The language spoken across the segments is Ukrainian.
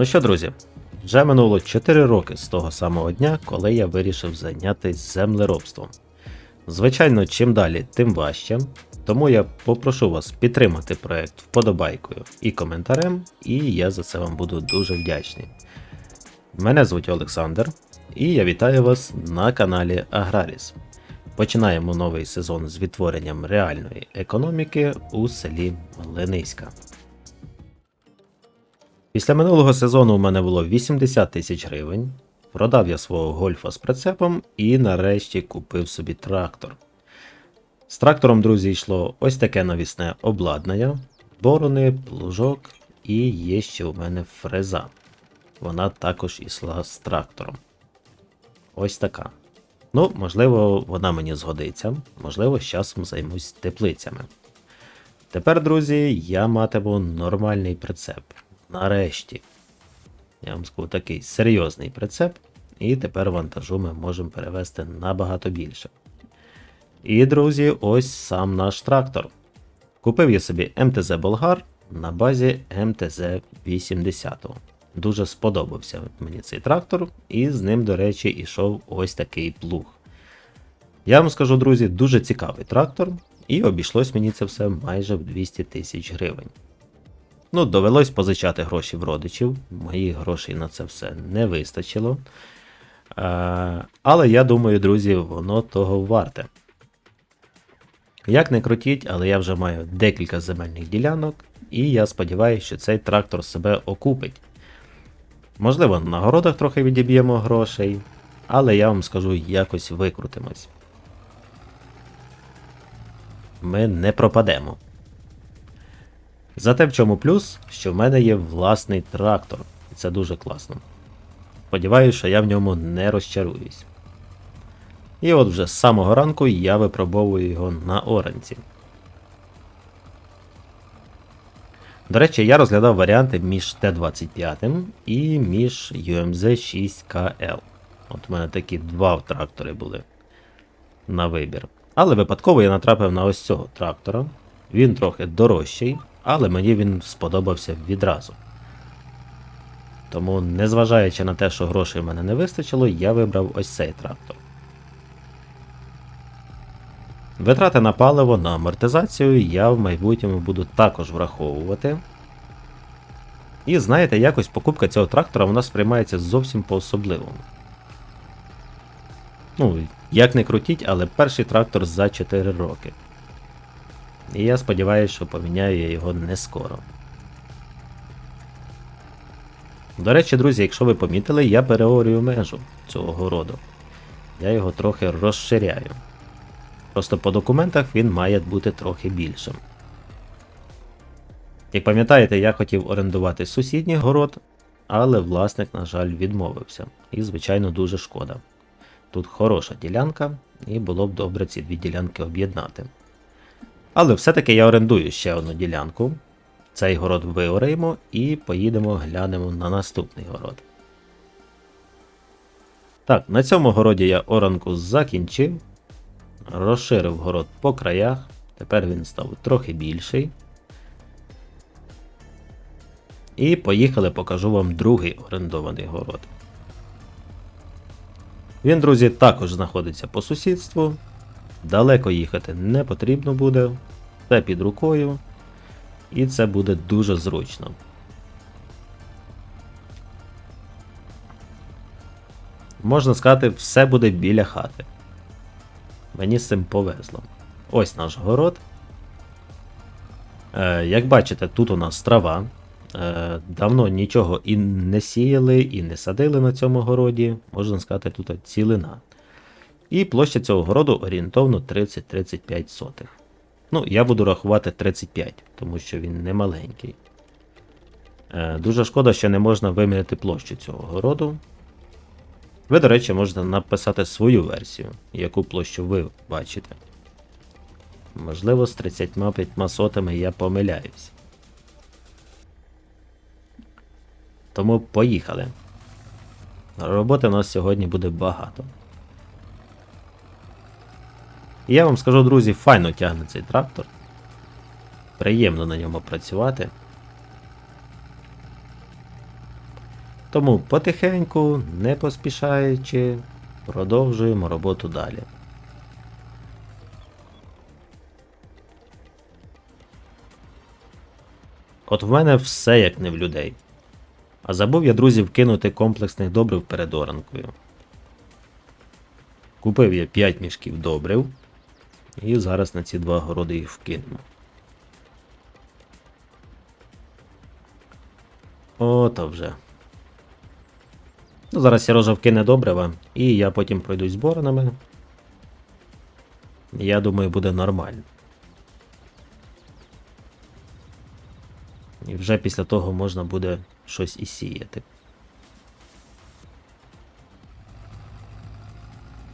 Ну що, друзі, вже минуло 4 роки з того самого дня, коли я вирішив зайнятися землеробством. Звичайно, чим далі, тим важче. Тому я попрошу вас підтримати проект вподобайкою і коментарем, і я за це вам буду дуже вдячний. Мене звуть Олександр, і я вітаю вас на каналі Аграріс. Починаємо новий сезон з відтворенням реальної економіки у селі Млиниська. Після минулого сезону у мене було 80 тисяч гривень. Продав я свого гольфа з прицепом і нарешті купив собі трактор. З трактором, друзі, йшло ось таке навісне обладнання, борони, плужок і є ще у мене фреза. Вона також йшла з трактором. Ось така. Ну, можливо, вона мені згодиться, можливо, з часом займусь теплицями. Тепер, друзі, я матиму нормальний прицеп. Нарешті. Я вам скажу такий серйозний прицеп, і тепер вантажу ми можемо перевезти набагато більше. І, друзі, ось сам наш трактор. Купив я собі МТЗ Болгар на базі МТЗ 80. Дуже сподобався мені цей трактор, і з ним, до речі, ішов ось такий плуг. Я вам скажу, друзі, дуже цікавий трактор, і обійшлось мені це все майже в 200 тисяч гривень. Ну, довелось позичати гроші в родичів, моїх грошей на це все не вистачило. Е, але я думаю, друзі, воно того варте. Як не крутіть, але я вже маю декілька земельних ділянок, і я сподіваюся, що цей трактор себе окупить. Можливо, на городах трохи відіб'ємо грошей, але я вам скажу, якось викрутимось. Ми не пропадемо. Зате в чому плюс, що в мене є власний трактор, і це дуже класно. Сподіваюся, що я в ньому не розчаруюсь. І от вже з самого ранку я випробовую його на оранці. До речі, я розглядав варіанти між Т-25 і між UMZ 6KL. От у мене такі два трактори були на вибір. Але випадково я натрапив на ось цього трактора. Він трохи дорожчий, але мені він сподобався відразу. Тому, незважаючи на те, що грошей в мене не вистачило, я вибрав ось цей трактор. Витрати на паливо на амортизацію я в майбутньому буду також враховувати. І знаєте, якось покупка цього трактора вона сприймається зовсім по-особливому. Ну, як не крутіть, але перший трактор за 4 роки. І я сподіваюся, що поміняю я його не скоро. До речі, друзі, якщо ви помітили, я переорюю межу цього городу. Я його трохи розширяю. Просто по документах він має бути трохи більшим. Як пам'ятаєте, я хотів орендувати сусідній город, але власник, на жаль, відмовився. І, звичайно, дуже шкода. Тут хороша ділянка, і було б добре ці дві ділянки об'єднати. Але все-таки я орендую ще одну ділянку. Цей город виораємо і поїдемо глянемо на наступний город. Так, на цьому городі я оранку закінчив. Розширив город по краях. Тепер він став трохи більший. І поїхали покажу вам другий орендований город. Він, друзі, також знаходиться по сусідству. Далеко їхати не потрібно буде. Це під рукою. І це буде дуже зручно. Можна сказати, все буде біля хати. Мені з цим повезло. Ось наш город. Е, як бачите, тут у нас трава. Е, давно нічого і не сіяли, і не садили на цьому городі. Можна сказати, тут цілина. І площа цього городу орієнтовно 30-35 сотих. Ну, я буду рахувати 35, тому що він не маленький. Е, дуже шкода, що не можна виміряти площу цього городу. Ви, до речі, можете написати свою версію, яку площу ви бачите. Можливо, з 35 сотами я помиляюсь. Тому поїхали. Роботи у нас сьогодні буде багато. І я вам скажу, друзі, файно тягне цей трактор. Приємно на ньому працювати. Тому потихеньку, не поспішаючи, продовжуємо роботу далі. От в мене все як не в людей. А забув я, друзі, вкинути комплексних добрив перед оранкою. Купив я 5 мішків добрив. І зараз на ці два городи їх вкинемо. Ото вже. Ну, зараз Сірожа вкине добрива, і я потім пройдусь з боронами. Я думаю, буде нормально. І вже після того можна буде щось і сіяти.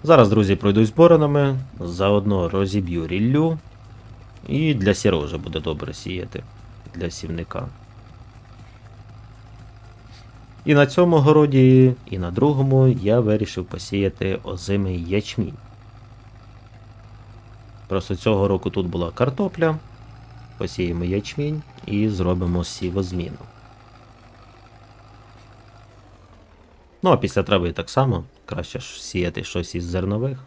Зараз, друзі, пройдусь боронами, заодно розіб'ю ріллю. І для сірожа буде добре сіяти для сівника. І на цьому городі, і на другому я вирішив посіяти озимий ячмінь. Просто цього року тут була картопля. Посіємо ячмінь і зробимо сівозміну. Ну, а після трави так само. Краще ж сіяти щось із зернових.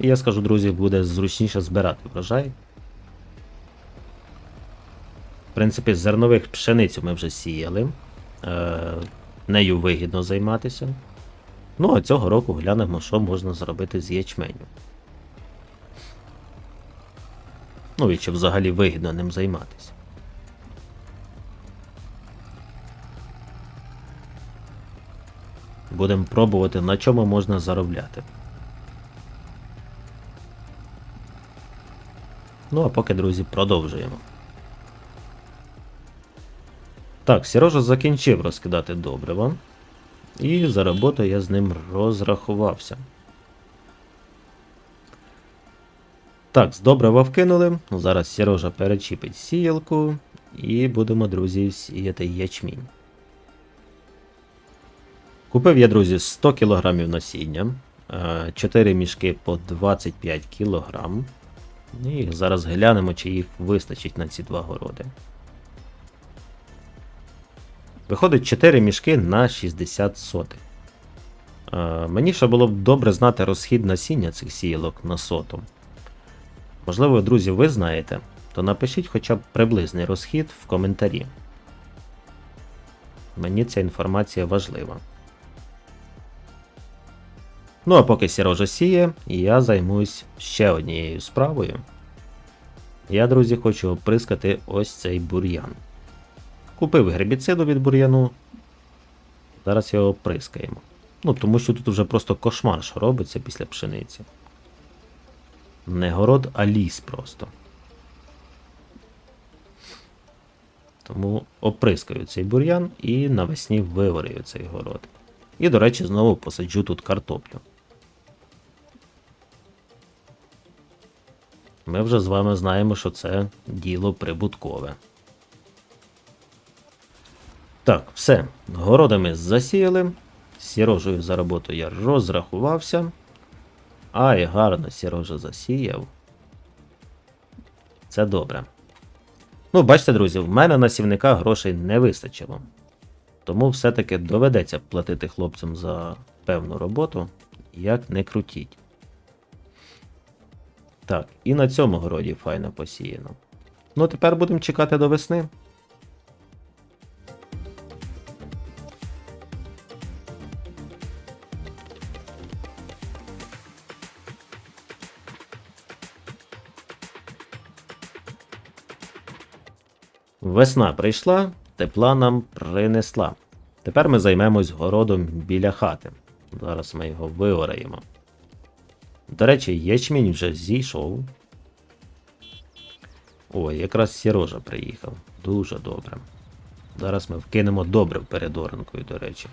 І я скажу, друзі, буде зручніше збирати врожай. В принципі, з зернових пшеницю ми вже сіяли. Е, нею вигідно займатися. Ну, а цього року глянемо, що можна зробити з ячменю. Ну і чи взагалі вигідно ним займатися. Будемо пробувати, на чому можна заробляти. Ну а поки, друзі, продовжуємо. Так, Сірожа закінчив розкидати добрива. І за роботу я з ним розрахувався. Так, з добрива вкинули. Зараз Сірожа перечіпить сіялку. І будемо, друзі, сіяти ячмінь. Купив я, друзі, 100 кг насіння. 4 мішки по 25 кг. І зараз глянемо, чи їх вистачить на ці два городи. Виходить 4 мішки на 60 сотих. Е, мені ще було б добре знати розхід насіння цих сіялок на соту. Можливо, друзі, ви знаєте, то напишіть хоча б приблизний розхід в коментарі. Мені ця інформація важлива. Ну, а поки Сірожа сіє, я займусь ще однією справою. Я, друзі, хочу оприскати ось цей бур'ян. Купив гербіциду від бур'яну. Зараз його оприскаємо. Ну, тому що тут вже просто кошмар що робиться після пшениці. Не город, а ліс просто. Тому оприскаю цей бур'ян і навесні виворюю цей город. І, до речі, знову посаджу тут картоплю. Ми вже з вами знаємо, що це діло прибуткове. Так, все. Городами засіяли. Сірожею за роботу я розрахувався. Ай, гарно сірожа засіяв. Це добре. Ну, бачите, друзі, в мене на сівника грошей не вистачило. Тому все-таки доведеться платити хлопцям за певну роботу, як не крутіть. Так, і на цьому городі файно посіяно. Ну, тепер будемо чекати до весни. Весна прийшла, тепла нам принесла. Тепер ми займемось городом біля хати. Зараз ми його виораємо. До речі, ячмінь вже зійшов. Ой, якраз сірожа приїхав. Дуже добре. Зараз ми вкинемо добре перед оранкою, до речі.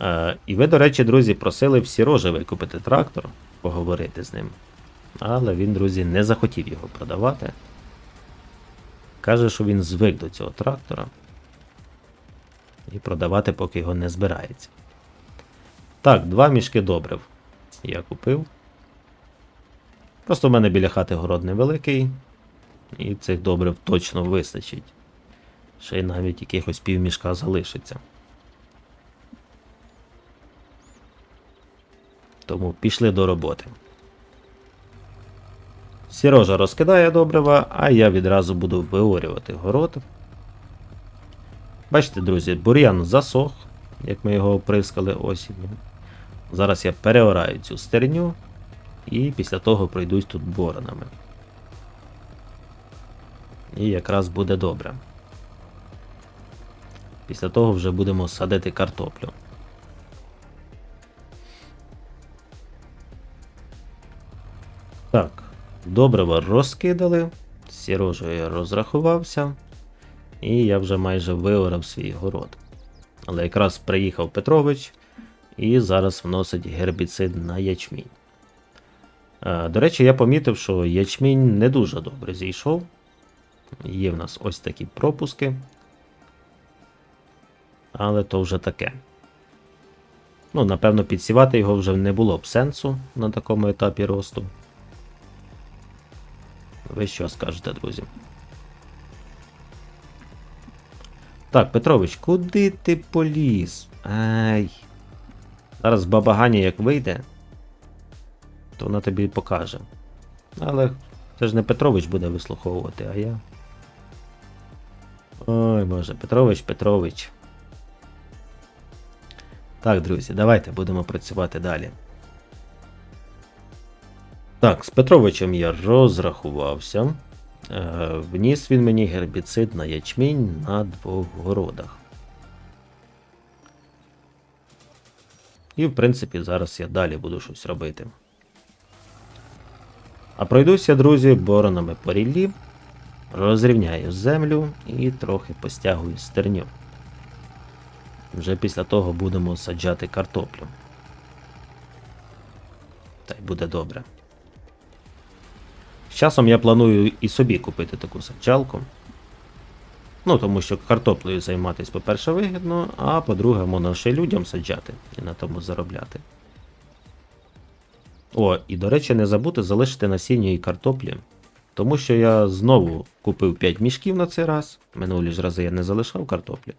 Е, і ви, до речі, друзі, просили в сірожа викупити трактор, поговорити з ним. Але він, друзі, не захотів його продавати. Каже, що він звик до цього трактора. І продавати поки його не збирається. Так, два мішки добрив я купив. Просто в мене біля хати город невеликий, і цих добрив точно вистачить. Ще й навіть якихось півмішка залишиться. Тому пішли до роботи. Сірожа розкидає добрива, а я відразу буду виорювати город. Бачите, друзі, бур'ян засох, як ми його оприскали осінню. Зараз я переораю цю стерню і після того пройдусь тут боронами. І якраз буде добре. Після того вже будемо садити картоплю. Так, добриво розкидали, сірожею розрахувався, і я вже майже виорав свій город. Але якраз приїхав Петрович і зараз вносить гербіцид на ячмінь. Е, До речі, я помітив, що ячмінь не дуже добре зійшов. Є в нас ось такі пропуски. Але то вже таке. Ну, напевно, підсівати його вже не було б сенсу на такому етапі росту. Ви що скажете, друзі? Так, Петрович, куди ти поліз? Ай. Зараз баба Ганя як вийде, то вона тобі покаже. Але це ж не Петрович буде вислуховувати, а я. Ой боже, Петрович, Петрович. Так, друзі, давайте будемо працювати далі. Так, з Петровичем я розрахувався. Е, Вніс він мені гербіцид на ячмінь на двох городах. І, в принципі, зараз я далі буду щось робити. А пройдуся, друзі, боронами по ріллі, розрівняю землю і трохи постягую стерню. Вже після того будемо саджати картоплю. Та й буде добре. З часом я планую і собі купити таку саджалку. Ну, тому що картоплею займатися, по-перше, вигідно, а по-друге, можна ще людям саджати і на тому заробляти. О, і до речі, не забудьте залишити насіння і картоплі. Тому що я знову купив 5 мішків на цей раз. Минулі ж рази я не залишав картоплі.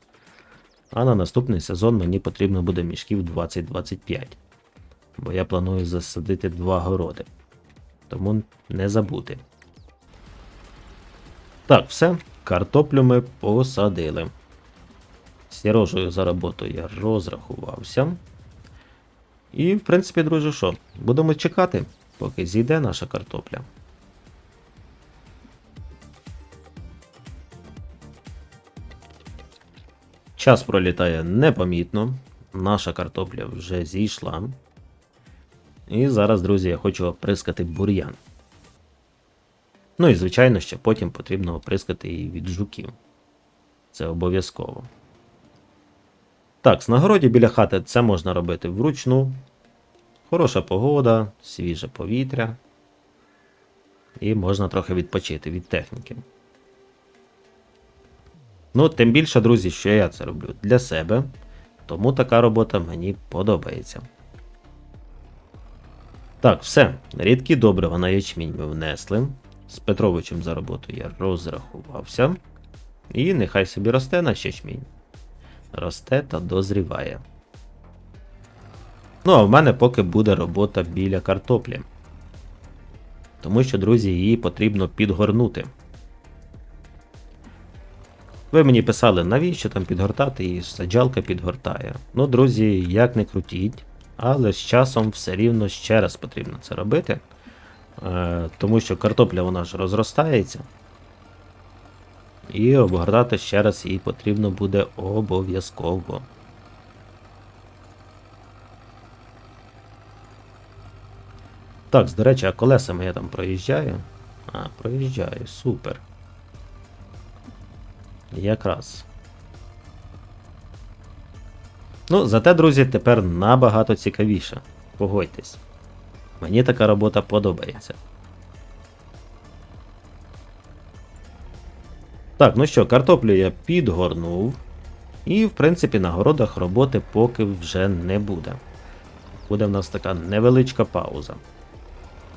А на наступний сезон мені потрібно буде мішків 20-25. Бо я планую засадити два городи. Тому не забути. Так, все. Картоплю ми посадили. Сірожею за роботу я розрахувався. І, в принципі, друзі, що? Будемо чекати, поки зійде наша картопля. Час пролітає непомітно. Наша картопля вже зійшла. І зараз, друзі, я хочу оприскати бур'ян. Ну і, звичайно, ще потім потрібно оприскати і від жуків. Це обов'язково. Так, на городі біля хати це можна робити вручну. Хороша погода, свіже повітря. І можна трохи відпочити від техніки. Ну, тим більше, друзі, що я це роблю для себе. Тому така робота мені подобається. Так, все. Рідкі добрива на ячмінь ми внесли. З Петровичем за роботу я розрахувався. І нехай собі росте наш ячмінь. Росте та дозріває. Ну, а в мене поки буде робота біля картоплі. Тому що, друзі, її потрібно підгорнути. Ви мені писали, навіщо там підгортати, і саджалка підгортає. Ну, друзі, як не крутіть, але з часом все рівно ще раз потрібно це робити. Е, тому що картопля вона ж розростається. І обгортати ще раз її потрібно буде обов'язково. Так, до речі, а колесами я там проїжджаю? А, проїжджаю, супер. Якраз. Ну, зате, друзі, тепер набагато цікавіше. Погодьтесь. Мені така робота подобається. Так, ну що, картоплю я підгорнув. І, в принципі, на городах роботи поки вже не буде. Буде в нас така невеличка пауза.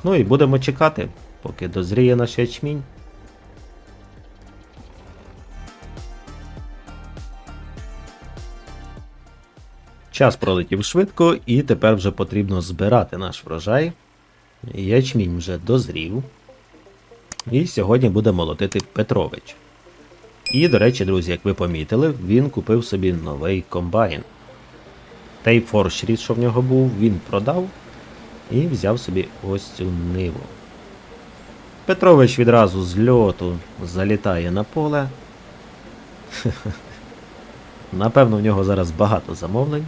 Ну і будемо чекати, поки дозріє наш ячмінь. Час пролетів швидко, і тепер вже потрібно збирати наш врожай. Ячмінь вже дозрів. І сьогодні буде молотити Петрович. І, до речі, друзі, як ви помітили, він купив собі новий комбайн. Той форшріт, що в нього був, він продав і взяв собі ось цю ниву. Петрович відразу з льоту залітає на поле. Напевно, в нього зараз багато замовлень.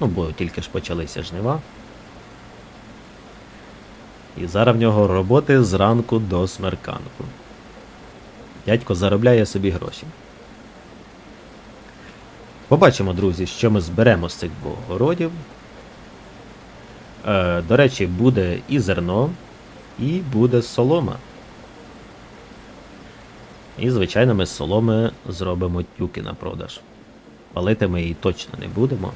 Ну, бо тільки ж почалися жнива. І зараз в нього роботи зранку до смерканку. Дядько заробляє собі гроші. Побачимо, друзі, що ми зберемо з цих двох городів. Е, до речі, буде і зерно, і буде солома. І, звичайно, ми з соломи зробимо тюки на продаж. Палити ми її точно не будемо.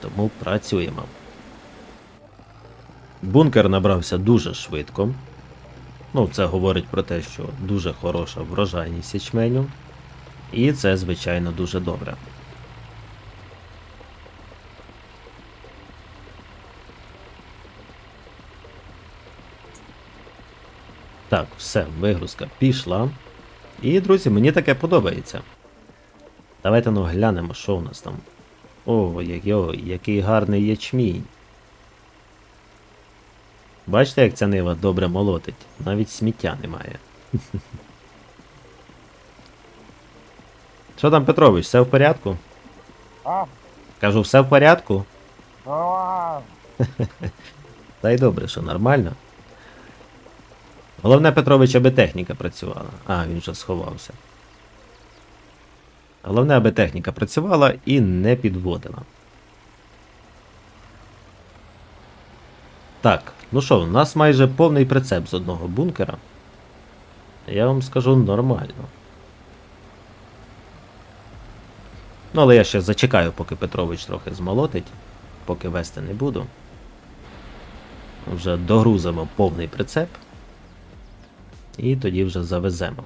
Тому працюємо. Бункер набрався дуже швидко. Ну, це говорить про те, що дуже хороша врожайність ячменю. І це, звичайно, дуже добре. Так, все, вигрузка пішла. І, друзі, мені таке подобається. Давайте ну глянемо, що у нас там. О, який, який гарний ячмінь. Бачите, як ця нива добре молотить? Навіть сміття немає. Що там, Петрович, все в порядку? А, Кажу, все в порядку? а, Та й добре, що нормально. Головне, Петрович, аби техніка працювала. А, він вже сховався. Головне, аби техніка працювала і не підводила. Так, ну що, у нас майже повний прицеп з одного бункера. Я вам скажу нормально. Ну, але я ще зачекаю, поки Петрович трохи змолотить, поки вести не буду. Вже догрузимо повний прицеп. І тоді вже завеземо.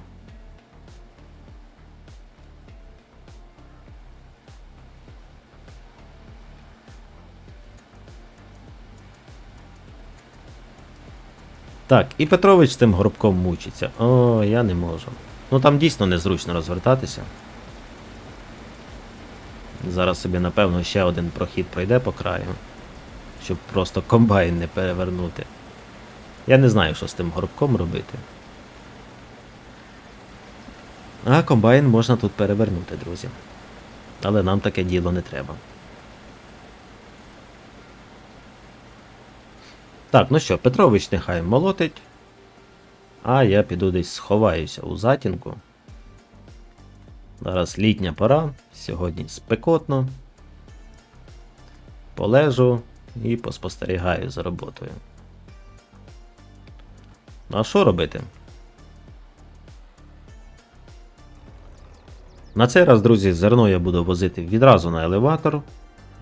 Так, і Петрович з тим горбком мучиться. О, я не можу. Ну там дійсно незручно розвертатися. Зараз собі, напевно, ще один прохід пройде по краю, щоб просто комбайн не перевернути. Я не знаю, що з тим горбком робити. А комбайн можна тут перевернути, друзі. Але нам таке діло не треба. Так, ну що, Петрович нехай молотить. А я піду десь сховаюся у затінку. Зараз літня пора, сьогодні спекотно. Полежу і поспостерігаю за роботою. Ну а що робити? На цей раз, друзі, зерно я буду возити відразу на елеватор.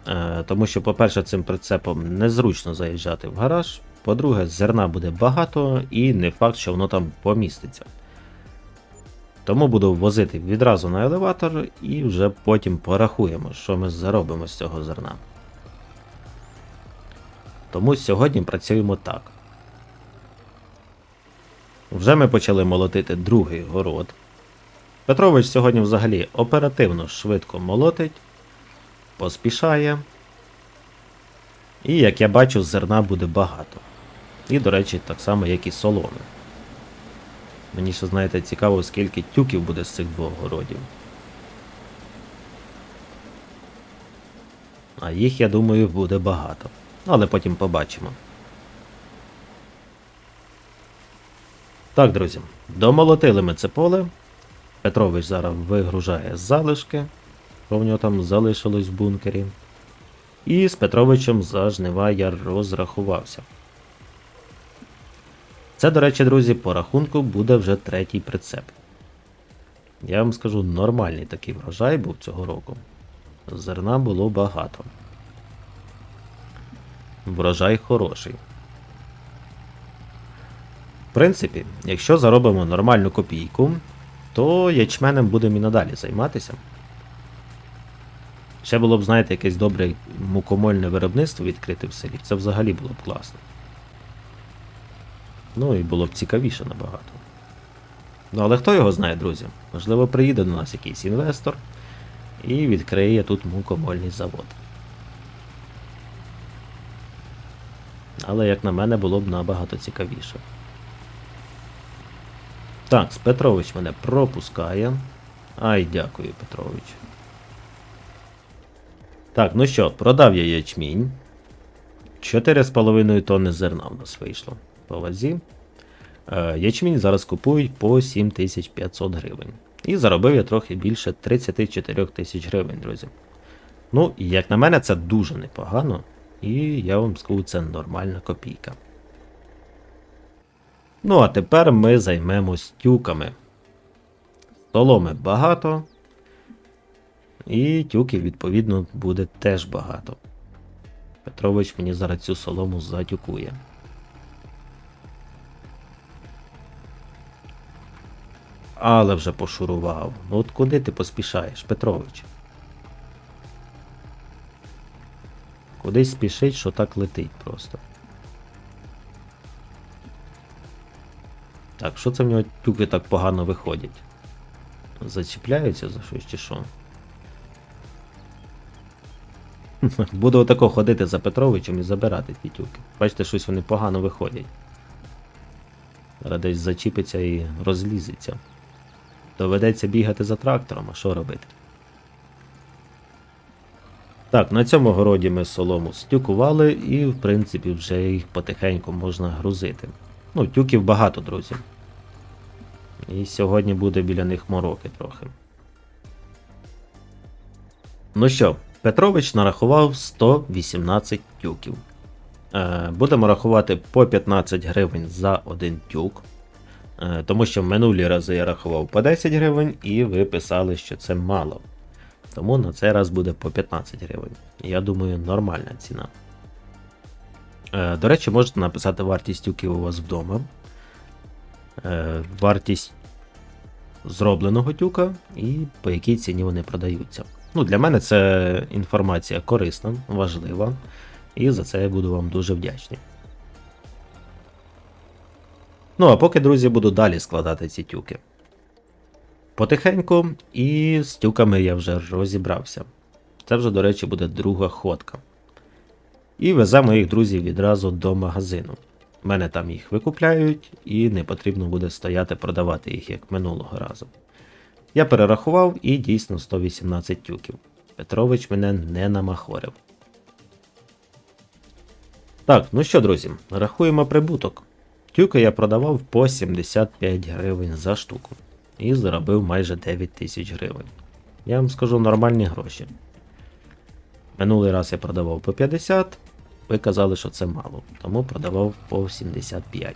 Е, Тому що, по-перше, цим прицепом незручно заїжджати в гараж. По-друге, зерна буде багато і не факт, що воно там поміститься. Тому буду возити відразу на елеватор і вже потім порахуємо, що ми заробимо з цього зерна. Тому сьогодні працюємо так. Вже ми почали молотити другий город. Петрович сьогодні взагалі оперативно швидко молотить, поспішає. І, як я бачу, зерна буде багато. І, до речі, так само, як і соломи. Мені ще, знаєте, цікаво, скільки тюків буде з цих двох городів. А їх, я думаю, буде багато. Але потім побачимо. Так, друзі, домолотили ми це поле. Петрович зараз вигружає залишки, що в нього там залишилось в бункері. І з Петровичем за жнива я розрахувався. Це, до речі, друзі, по рахунку буде вже третій прицеп. Я вам скажу, нормальний такий врожай був цього року. Зерна було багато. Врожай хороший. В принципі, якщо заробимо нормальну копійку, то ячменем будемо і надалі займатися. Ще було б, знаєте, якесь добре мукомольне виробництво відкрите в селі. Це взагалі було б класно. Ну і було б цікавіше набагато. Ну, але хто його знає, друзі? Можливо, приїде до нас якийсь інвестор і відкриє тут мукомольний завод. Але, як на мене, було б набагато цікавіше. Так, Петрович мене пропускає. Ай, дякую, Петрович. Так, ну що, продав я ячмінь. 4,5 тонни зерна в нас вийшло по вазі. Е, Ячмінь зараз купують по 7500 гривень. І заробив я трохи більше 34 тисяч гривень, друзі. Ну, як на мене, це дуже непогано. І я вам скажу, це нормальна копійка. Ну, а тепер ми займемось тюками. Соломи багато. І тюків, відповідно, буде теж багато. Петрович мені зараз цю солому затюкує. Але вже пошурував. Ну от куди ти поспішаєш, Петрович? Кудись спішить, що так летить просто. Так, що це в нього тюки так погано виходять? Зачіпляються за щось чи що? Буду отако ходити за Петровичем і забирати ті тюки. Бачите, щось вони погано виходять. Зараз десь зачіпиться і розлізеться. Доведеться бігати за трактором, а що робити? Так, на цьому городі ми солому стюкували і, в принципі, вже їх потихеньку можна грузити. Ну, тюків багато, друзі. І сьогодні буде біля них мороки трохи. Ну що, Петрович нарахував 118 тюків. Е, будемо рахувати по 15 гривень за один тюк. Е, тому що в минулі рази я рахував по 10 гривень, і ви писали, що це мало. Тому на цей раз буде по 15 гривень. Я думаю, нормальна ціна. Е, До речі, можете написати вартість тюків у вас вдома. Вартість зробленого тюка і по якій ціні вони продаються. Ну, Для мене це інформація корисна, важлива, і за це я буду вам дуже вдячний. Ну, а поки, друзі, буду далі складати ці тюки. Потихеньку, і з тюками я вже розібрався. Це вже, до речі, буде друга ходка. І веземо їх, друзі, відразу до магазину. У мене там їх викупляють, і не потрібно буде стояти продавати їх як минулого разу. Я перерахував і дійсно 118 тюків. Петрович мене не намахорив. Так, ну що, друзі, рахуємо прибуток. Тюки я продавав по 75 гривень за штуку. І заробив майже 9 тисяч гривень. Я вам скажу нормальні гроші. Минулий раз я продавав по 50, ви казали, що це мало, тому продавав по 75.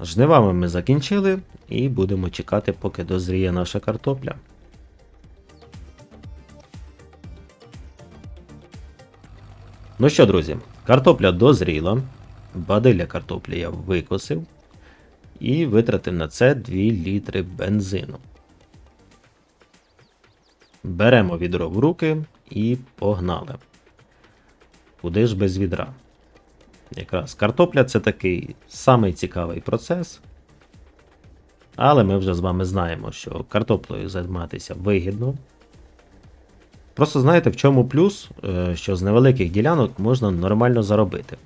Жнивами ми закінчили і будемо чекати, поки дозріє наша картопля. Ну що, друзі, картопля дозріла, бадиля картоплі я викосив і витратив на це 2 літри бензину. Беремо відро в руки і погнали. Куди ж без відра? Якраз картопля це такий самий цікавий процес. Але ми вже з вами знаємо, що картоплею займатися вигідно. Просто знаєте, в чому плюс, Е, що з невеликих ділянок можна нормально заробити.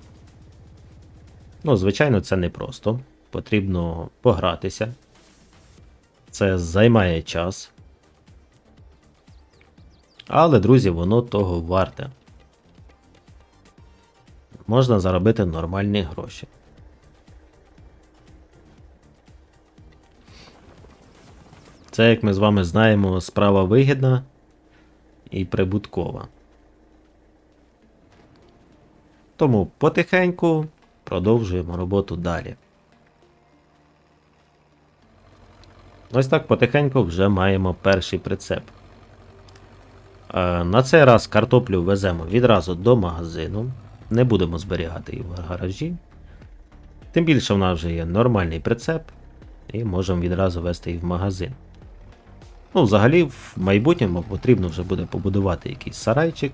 Ну, звичайно, це непросто. Потрібно погратися. Це займає час. Але, друзі, воно того варте. Можна заробити нормальні гроші. Це, як ми з вами знаємо, справа вигідна і прибуткова. Тому потихеньку продовжуємо роботу далі. Ось так потихеньку вже маємо перший прицеп. Е, На цей раз картоплю веземо відразу до магазину. Не будемо зберігати її в гаражі. Тим більше в нас вже є нормальний прицеп, і можемо відразу вести її в магазин. Ну, взагалі, в майбутньому потрібно вже буде побудувати якийсь сарайчик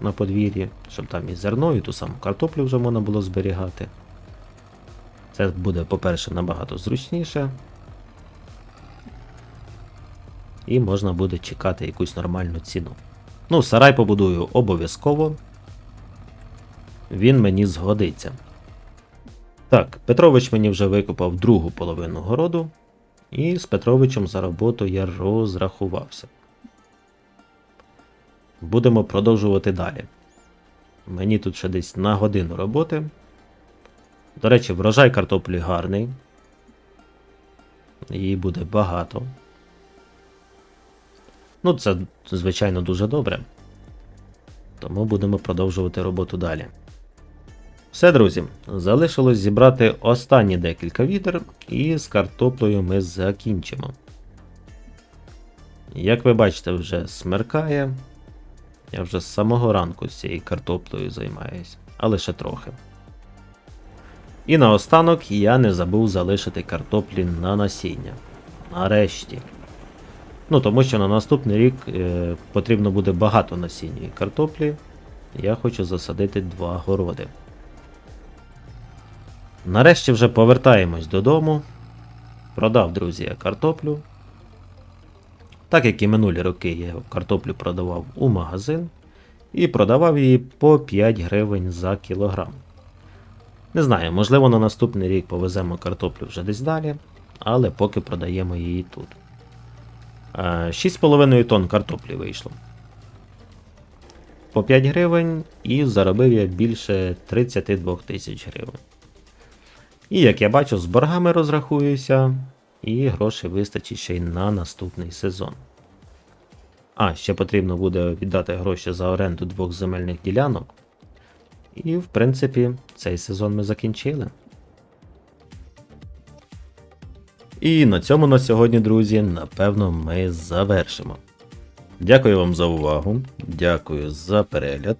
на подвір'ї, щоб там і зерно, і ту саму картоплю вже можна було зберігати. Це буде, по-перше, набагато зручніше. І можна буде чекати якусь нормальну ціну. Ну, сарай побудую обов'язково. Він мені згодиться. Так, Петрович мені вже викопав другу половину городу. І з Петровичем за роботу я розрахувався. Будемо продовжувати далі. Мені тут ще десь на годину роботи. До речі, врожай картоплі гарний. Її буде багато. Ну, це, звичайно, дуже добре. Тому будемо продовжувати роботу далі. Все, друзі, залишилось зібрати останні декілька відер, і з картоплею ми закінчимо. Як ви бачите, вже смеркає. Я вже з самого ранку цією картоплею займаюсь, але ще трохи. І наостанок я не забув залишити картоплі на насіння. Нарешті. Ну, тому що на наступний рік е, потрібно буде багато насіння і картоплі. Я хочу засадити два городи. Нарешті вже повертаємось додому. Продав, друзі, я картоплю. Так як і минулі роки я картоплю продавав у магазин і продавав її по 5 гривень за кілограм. Не знаю, можливо, на наступний рік повеземо картоплю вже десь далі, але поки продаємо її тут. Е, 6,5 тонн картоплі вийшло. По 5 гривень і заробив я більше 32 тисяч гривень. І як я бачу, з боргами розрахуюся, і грошей вистачить ще й на наступний сезон. А, ще потрібно буде віддати гроші за оренду двох земельних ділянок. І, в принципі, цей сезон ми закінчили. І на цьому на сьогодні, друзі, напевно, ми завершимо. Дякую вам за увагу, дякую за перегляд.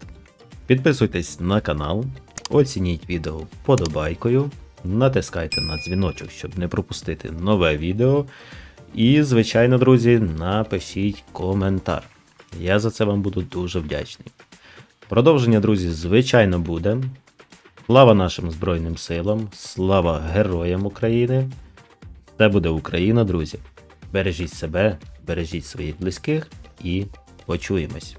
Підписуйтесь на канал, оцініть відео вподобайкою, натискайте на дзвіночок, щоб не пропустити нове відео. І, звичайно, друзі, напишіть коментар. Я за це вам буду дуже вдячний. Продовження, друзі, звичайно, буде. Слава нашим Збройним силам, слава героям України. Це буде Україна, друзі. Бережіть себе, бережіть своїх близьких і почуємось.